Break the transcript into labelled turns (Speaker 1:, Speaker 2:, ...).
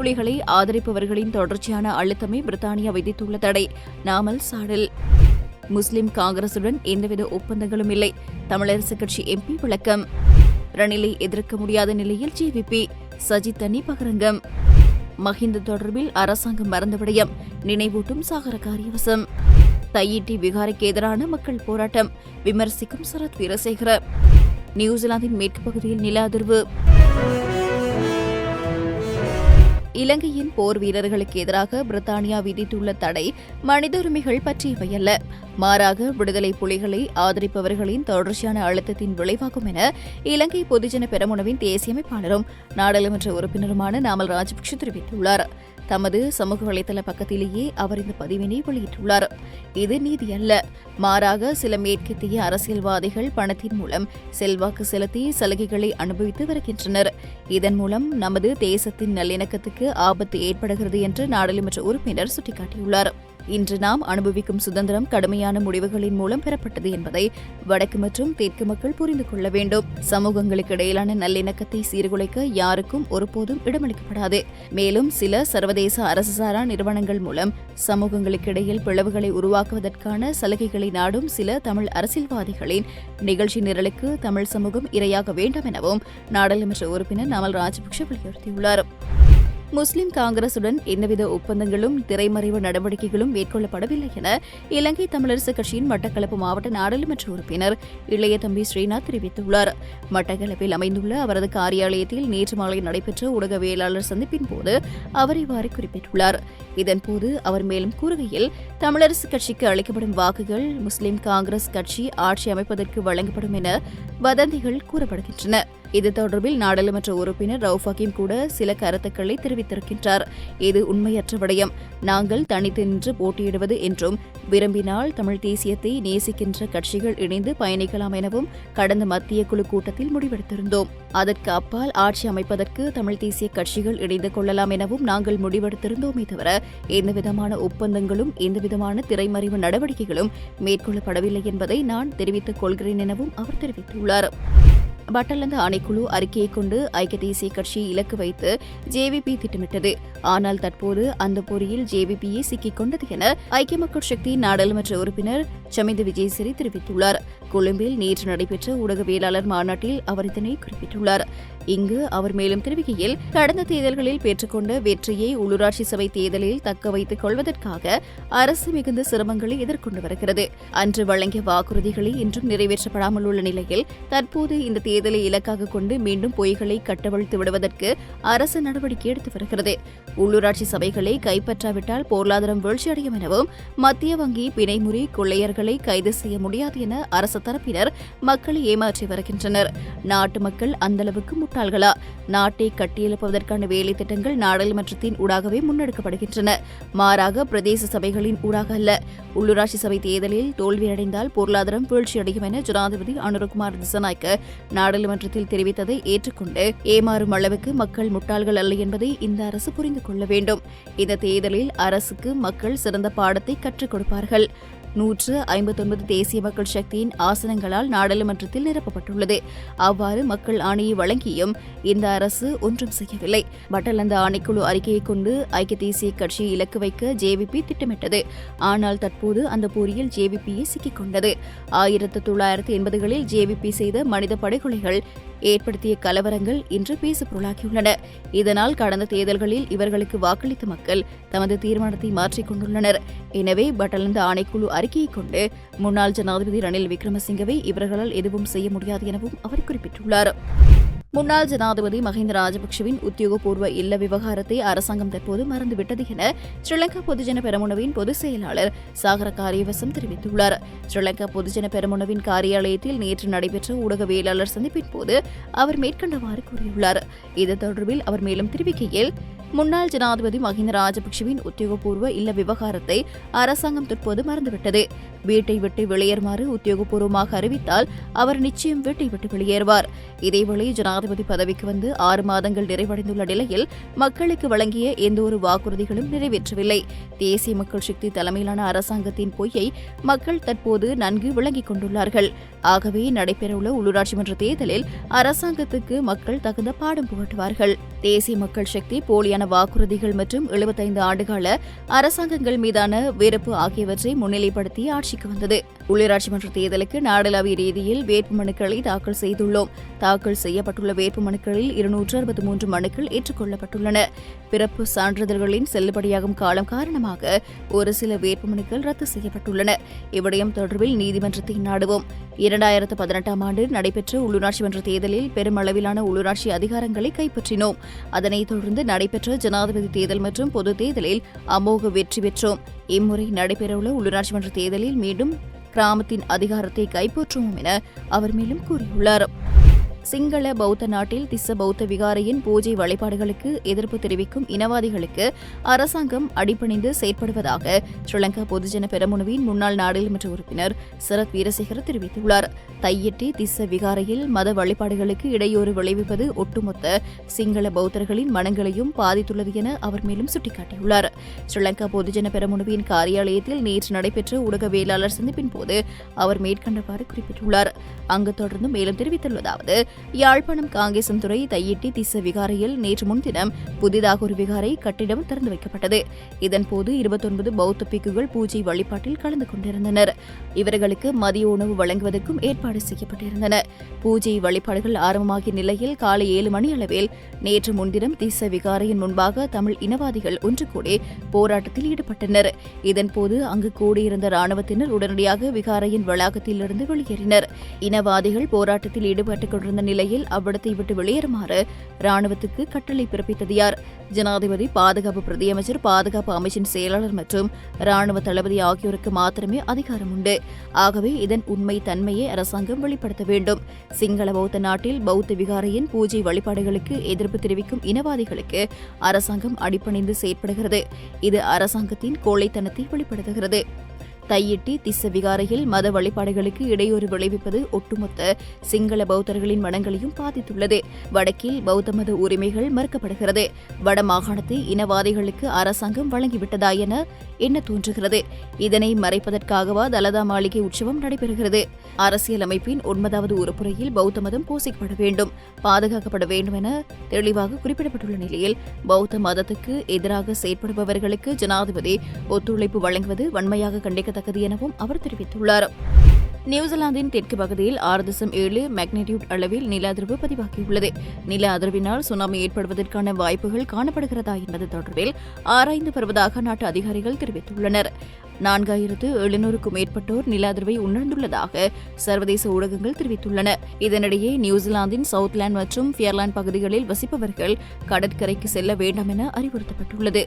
Speaker 1: புலிகளை ஆதரிப்பவர்களின் தொடர்ச்சியான அழுத்தமே பிரித்தானியா விதித்துள்ள தடை. நாமல் சாடல். முஸ்லிம் காங்கிரசுடன் எந்தவித ஒப்பந்தங்களும் இல்லை. தமிழரசு கட்சி எம்பி விளக்கம். ரணிலை எதிர்க்க முடியாத நிலையில் ஜேவிபி சஜித் அணி பகிரங்கம். மஹிந்த தொடர்பில் அரசாங்கம் மறந்த விடயம். நினைவூட்டும் சாகர காரியவசம் தையிட்டி விகாரைக்கு எதிரான மக்கள் போராட்டம். விமர்சிக்கும் சரத் வீரசேகர. நியூசிலாந்தின் மேற்கு பகுதியில் நில அதிர்வு. இலங்கையின் போர் வீரர்களுக்கு எதிராக பிரித்தானியா விதித்துள்ள தடை மனித உரிமைகள் பற்றியவையல்ல. மாறாக விடுதலை புலிகளை ஆதரிப்பவர்களின் தொடர்ச்சியான அழுத்தத்தின் விளைவாகும் என இலங்கை பொதுஜன பெரமுனவின் தேசிய அமைப்பாளரும் நாடாளுமன்ற உறுப்பினருமான நாமல் ராஜபக்ஷ தெரிவித்துள்ளார். தமது சமூக வலைதள பக்கத்திலேயே அவர் இந்த பதிவினை வெளியிட்டுள்ளார். இது நீதி அல்ல மாறாக சில மேற்கத்திய அரசியல்வாதிகள் பணத்தின் மூலம் செல்வாக்கு செலுத்தி சலுகைகளை அனுபவித்து வருகின்றனர். இதன் மூலம் நமது தேசத்தின் நல்லிணக்கத்துக்கு ஆபத்து ஏற்படுகிறது என்று நாடாளுமன்ற உறுப்பினர் சுட்டிக்காட்டியுள்ளார். இன்று நாம் அனுபவிக்கும் சுதந்திரம் கடுமையான முடிவுகளின் மூலம் பெறப்பட்டது என்பதை வடக்கு மற்றும் தெற்கு மக்கள் புரிந்து கொள்ள வேண்டும். சமூகங்களுக்கு இடையிலான நல்லிணக்கத்தை சீர்குலைக்க யாருக்கும் ஒருபோதும் இடமளிக்கப்படாது. மேலும் சில சர்வதேச அரசு சாரா நிறுவனங்கள் மூலம் சமூகங்களுக்கு இடையில் பிளவுகளை உருவாக்குவதற்கான சலுகைகளை நாடும் சில தமிழ் அரசியல்வாதிகளின் நிகழ்ச்சி நிரலுக்கு தமிழ் சமூகம் இரையாக வேண்டும் எனவும் நாடாளுமன்ற உறுப்பினர் நமல் ராஜபக்ஷ வலியுறுத்தியுள்ளார். முஸ்லிம் காங்கிரசுடன் எந்தவித ஒப்பந்தங்களும் திரைமறைவு நடவடிக்கைகளும் மேற்கொள்ளப்படவில்லை என இலங்கை தமிழரசு கட்சியின் மட்டக்களப்பு மாவட்ட நாடாளுமன்ற உறுப்பினர் இளைய தம்பி ஸ்ரீநாத் தெரிவித்துள்ளார். மட்டக்களப்பில் அமைந்துள்ள அவரது காரியாலயத்தில் நேற்று மாலை நடைபெற்ற ஊடகவியலாளர் சந்திப்பின் போது அவர் இவ்வாறு குறிப்பிட்டுள்ளார். இதன்போது அவர் மேலும் கூறுகையில் தமிழரசு கட்சிக்கு அளிக்கப்படும் வாக்குகள் முஸ்லிம் காங்கிரஸ் கட்சி ஆட்சி அமைப்பதற்கு வழங்கப்படும் என வதந்திகள் கூறப்படுகின்றன. இது தொடர்பில் நாடாளுமன்ற உறுப்பினர் ரவுஃப் ஹக்கீம் கூட சில கருத்துக்களை தெரிவித்திருக்கின்றார். இது உண்மையற்ற விடயம். நாங்கள் தனித்து நின்று போட்டியிடுவது என்றும் விரும்பினால் தமிழ் தேசியத்தை நேசிக்கின்ற கட்சிகள் இணைந்து பயணிக்கலாம் எனவும் கடந்த மத்திய குழு கூட்டத்தில் முடிவெடுத்திருந்தோம். அதற்கு அப்பால் ஆட்சி அமைப்பதற்கு தமிழ் தேசிய கட்சிகள் இணைந்து கொள்ளலாம் எனவும் நாங்கள் முடிவெடுத்திருந்தோமே தவிர எந்தவிதமான ஒப்பந்தங்களும் எந்தவிதமான திரைமறைவு நடவடிக்கைகளும் மேற்கொள்ளப்படவில்லை என்பதை நான் தெரிவித்துக் கொள்கிறேன் எனவும் அவர் தெரிவித்துள்ளார். பட்டலந்த ஆணைக்குழு அறிக்கையை கொண்டு ஐக்கிய தேசிய கட்சி இலக்கு வைத்து ஜேவிபி திட்டமிட்டது. ஆனால் தற்போது அந்த பொறியில் ஜேவிபியை சிக்கிக் கொண்டது என ஐக்கிய மக்கள் சக்தி நாடாளுமன்ற உறுப்பினர் சமிந்த விஜயசிறி தெரிவித்துள்ளார். கொழும்பில் நேற்று நடைபெற்ற ஊடகவியலாளர் மாநாட்டில் அவர் இதனை குறிப்பிட்டுள்ளார். இங்கு அவர் மேலும் தெரிவிக்கையில் கடந்த தேர்தல்களில் பெற்றுக்கொண்ட வெற்றியை உள்ளூராட்சி சபை தேர்தலில் தக்க வைத்துக் கொள்வதற்காக அரசு மிகுந்த சிரமங்களை எதிர்கொண்டு வருகிறது. அன்று வழங்கிய வாக்குறுதிகளை இன்றும் நிறைவேற்றப்படாமல் உள்ள நிலையில் தற்போது இந்த தேர்தலை இலக்காக கொண்டு மீண்டும் பொய்களை கட்டவிழ்த்து விடுவதற்கு அரசு நடவடிக்கை எடுத்து வருகிறது. உள்ளூராட்சி சபைகளை கைப்பற்றாவிட்டால் பொருளாதாரம் வீழ்ச்சியடையும் எனவும் மத்திய வங்கி பிணைமுறை கொள்ளையர்களை கைது செய்ய முடியாது என அரசு தரப்பினர் மக்களை ஏமாற்றி வருகின்றனர். நாட்டு மக்கள் அந்தளவுக்கு முட்டாள்களா நாட்டை கட்டியெழுப்புவதற்கான வேலை திட்டங்கள் நாடாளுமன்றத்தின் ஊடாகவே முன்னெடுக்கப்படுகின்றன. மாறாக பிரதேச சபைகளின் ஊடாக அல்ல. உள்ளூராட்சி சபை தேர்தலில் தோல்வியடைந்தால் பொருளாதாரம் வீழ்ச்சியடையும் என ஜனாதிபதி அனுரகுமார் திசநாயக்க நாடாளுமன்றத்தில் தெரிவித்ததை ஏற்றுக்கொண்டு ஏமாறும் அளவுக்கு மக்கள் முட்டாள்கள் அல்ல என்பதை இந்த அரசு புரிந்து கொள்ள வேண்டும். இந்த தேர்தலில் அரசுக்கு மக்கள் சிறந்த பாடத்தை கற்றுக் கொடுப்பார்கள். நூற்று ஐம்பத்தொன்பது தேசிய மக்கள் சக்தியின் ஆசனங்களால் நாடாளுமன்றத்தில் நிரப்பப்பட்டுள்ளது. அவ்வாறு மக்கள் ஆணையை வழங்கியும் இந்த அரசு ஒன்றும் செய்யவில்லை. பட்டலந்த ஆணைக்குழு அறிக்கையை கொண்டு ஐக்கிய தேசிய கட்சியை இலக்கு வைக்க ஜேவிபி திட்டமிட்டது. ஆனால் தற்போது அந்த போரியில் ஜேவிபியை சிக்கிக் கொண்டது. ஆயிரத்து தொள்ளாயிரத்து எண்பதுகளில் ஜேவிபி செய்த மனித படுகொலைகள் ஏற்படுத்திய கலவரங்கள் இன்று பேசுபொருளாகியுள்ளன. இதனால் கடந்த தேர்தல்களில் இவர்களுக்கு வாக்களித்த மக்கள் தமது தீர்மானத்தை மாற்றிக் கொண்டுள்ளனர். எனவே பட்டலந்த ஆணைக்குழு அறிக்கையை கொண்டு முன்னாள் ஜனாதிபதி ரணில் விக்ரமசிங்கவை இவர்களால் எதுவும் செய்ய முடியாது எனவும் அவர் குறிப்பிட்டுள்ளார். முன்னாள் ஜனாதிபதி மஹிந்த ராஜபக்சவின் உத்தியோகபூர்வ இல்ல விவகாரத்தை அரசாங்கம் தற்போது மறந்துவிட்டது என ஸ்ரீலங்கா பொதுஜன பெரமுனவின் பொதுச் செயலாளர் சாகர காரியவசம் தெரிவித்துள்ளார். ஸ்ரீலங்கா பொதுஜன பெரமுனவின் காரியாலயத்தில் நேற்று நடைபெற்ற ஊடகவியலாளர் சந்திப்பின் போது அவர் மேற்கண்டவாறு கூறியுள்ளார். இது தொடர்பில் அவர் மேலும் தெரிவிக்கையில் முன்னாள் ஜனாதிபதி மஹிந்த ராஜபக்சவின் உத்தியோகபூர்வ இல்ல விவகாரத்தை அரசாங்கம் தற்போது மறந்துவிட்டது. வீட்டை விட்டு வெளியேறுமாறு உத்தியோகபூர்வமாக அறிவித்தால் அவர் நிச்சயம் வீட்டை விட்டு வெளியேறுவார். இதேவேளை ஜனாதிபதி பதவிக்கு வந்து ஆறு மாதங்கள் நிறைவடைந்துள்ள நிலையில் மக்களுக்கு வழங்கிய எந்தவொரு வாக்குறுதிகளும் நிறைவேற்றவில்லை. தேசிய மக்கள் சக்தி தலைமையிலான அரசாங்கத்தின் பொய்யை மக்கள் தற்போது நன்கு விளங்கிக் கொண்டுள்ளார்கள். ஆகவே நடைபெறவுள்ள உள்ளூராட்சி மன்ற தேர்தலில் அரசாங்கத்துக்கு மக்கள் தகுந்த பாடம் புகட்டுவார்கள். தேசிய மக்கள் சக்தி போலியான வாக்குறுதிகள் மற்றும் எழுபத்தைந்து ஆண்டுகால அரசாங்கங்கள் மீதான வெறுப்பு ஆகியவற்றை முன்னிலைப்படுத்தி ஆட்சிக்கு வந்தது. உள்ளூராட்சி மன்ற தேர்தலுக்கு நாடளாவிய ரீதியில் வேட்புமனுக்களை தாக்கல் செய்துள்ளோம். தாக்கல் செய்யப்பட்டுள்ள வேட்புமனுக்களில் இருநூற்று அறுபத்தி மூன்று மனுக்கள் ஏற்றுக்கொள்ளப்பட்டுள்ளன. பிறப்பு சான்றிதழ்களின் செல்லுபடியாகும் காலம் காரணமாக ஒரு சில வேட்புமனுக்கள் ரத்து செய்யப்பட்டுள்ளன. இவ்விடயம் தொடர்பில் நீதிமன்றத்தை நாடுவோம். இரண்டாயிரத்து பதினெட்டாம் ஆண்டு நடைபெற்ற உள்ளூராட்சி மன்ற தேர்தலில் பெருமளவிலான உள்ளூராட்சி அதிகாரங்களை கைப்பற்றினோம். அதனைத் தொடர்ந்து நடைபெற்ற ஜனாதிபதி தேர்தல் மற்றும் பொது தேர்தலில் அமோக வெற்றி பெற்றோம். இம்முறை நடைபெறவுள்ள உள்ளூராட்சி மன்ற தேர்தலில் மீண்டும் கிராமத்தின் அதிகாரத்தை கைப்பற்றுவோம் என அவர் மேலும் கூறியுள்ளார். சிங்கள பௌத்த நாட்டில் திஸ்ஸ பௌத்த விகாரையின் பூஜை வழிபாடுகளுக்கு எதிர்ப்பு தெரிவிக்கும் இனவாதிகளுக்கு அரசாங்கம் அடிபணிந்து செயற்படுவதாக ஸ்ரீலங்கா பொதுஜன பெரமுனவின் முன்னாள் நாடாளுமன்ற உறுப்பினர் சரத் வீரசேகர் தெரிவித்துள்ளார். தையிட்டி திஸ்ஸ விகாரையில் மத வழிபாடுகளுக்கு இடையூறு விளைவிப்பது ஒட்டுமொத்த சிங்கள பௌத்தர்களின் மனங்களையும் பாதித்துள்ளது என அவர் மேலும் சுட்டிக்காட்டியுள்ளார். ஸ்ரீலங்கா பொதுஜன பெரமுனவின் காரியாலயத்தில் நேற்று நடைபெற்ற ஊடகவியலாளர் சந்திப்பின் போது அவர் மேற்கண்டவாறு குறிப்பிட்டுள்ளார். அங்கு தொடர்ந்து மேலும் தெரிவித்துள்ளதாவது யாழ்ப்பாணம் காங்கேசன்துறை தையிட்டி திச விகாரையில் நேற்று முன்தினம் புதிதாக ஒரு விகாரை கட்டிடம் திறந்து வைக்கப்பட்டது. இதன்போது இருபத்தொன்பது பௌத்த பிக்குகள் பூஜை வழிபாட்டில் கலந்து கொண்டிருந்தனர். இவர்களுக்கு மதிய உணவு வழங்குவதற்கும் ஏற்பாடு செய்யப்பட்டிருந்தன. பூஜை வழிபாடுகள் ஆரம்பமாகிய நிலையில் காலை ஏழு மணி அளவில் நேற்று முன்தினம் திச விகாரையின் முன்பாக தமிழ் இனவாதிகள் ஒன்று கூடி போராட்டத்தில் ஈடுபட்டனர். இதன்போது அங்கு கூடியிருந்த ராணுவத்தினர் உடனடியாக விகாரையின் வளாகத்திலிருந்து வெளியேறினர். இனவாதிகள் போராட்டத்தில் ஈடுபட்டுக் கொண்டிருந்த நிலையில் அவ்விடத்தை விட்டு வெளியேறுமாறு ராணுவத்துக்கு கட்டளை பிறப்பித்தது யார்? ஜனாதிபதி பாதுகாப்பு பிரதியமைச்சர் பாதுகாப்பு அமைச்சின் செயலாளர் மற்றும் ராணுவ தளபதி ஆகியோருக்கு மாத்திரமே அதிகாரம் உண்டு. ஆகவே இதன் உண்மை தன்மையை அரசாங்கம் வெளிப்படுத்த வேண்டும். சிங்கள பௌத்த நாட்டில் பௌத்த விகாரையின் பூஜை வழிபாடுகளுக்கு எதிர்ப்பு தெரிவிக்கும் இனவாதிகளுக்கு அரசாங்கம் அடிப்பணிந்து செயற்படுகிறது. இது அரசாங்கத்தின் கோழைத்தனத்தை வெளிப்படுத்துகிறது. தையிட்டி திச விகாரையில் மத வழிபாடுகளுக்கு இடையூறு விளைவிப்பது ஒட்டுமொத்த சிங்கள பௌத்தர்களின் மனங்களையும் பாதித்துள்ளது. வடக்கில் பௌத்த மத உரிமைகள் மறுக்கப்படுகிறது. வட மாகாணத்தை இனவாதிகளுக்கு அரசாங்கம் வழங்கிவிட்டதா என என்ன தோன்றுகிறது? இதனை மறைப்பதற்காகவா தலதா மாளிகை உற்சவம் நடைபெறுகிறது? அரசியலமைப்பின் ஒன்பதாவது உறுப்புரையில் பௌத்த மதம் போசிக்கப்பட வேண்டும் பாதுகாக்கப்பட வேண்டும் என தெளிவாக குறிப்பிடப்பட்டுள்ள நிலையில் பௌத்த மதத்துக்கு எதிராக செயற்படுபவர்களுக்கு ஜனாதிபதி ஒத்துழைப்பு வழங்குவது வன்மையாக குறிப்பிடத்தக்கது எனவும் அவர் தெரிவித்துள்ளார். நியூசிலாந்தின் தெற்கு பகுதியில் ஆறு தசம் ஏழு மேக்னிடியூட் அளவில் நில அதிர்வு பதிவாகியுள்ளது. நில அதிர்வினால் சுனாமி ஏற்படுவதற்கான வாய்ப்புகள் காணப்படுகிறதா என்பது தொடர்பில் ஆராய்ந்து வருவதாக நாட்டு அதிகாரிகள் தெரிவித்துள்ளனர். நான்காயிரத்து எழுநூறுக்கும் மேற்பட்டோர் நில அதிர்வை உணர்ந்துள்ளதாக சர்வதேச ஊடகங்கள் தெரிவித்துள்ளன. இதனிடையே நியூசிலாந்தின் சவுத்லாந்து மற்றும் பியர்லாந்து பகுதிகளில் வசிப்பவர்கள் கடற்கரைக்கு செல்ல வேண்டாம் என அறிவுறுத்தப்பட்டுள்ளது.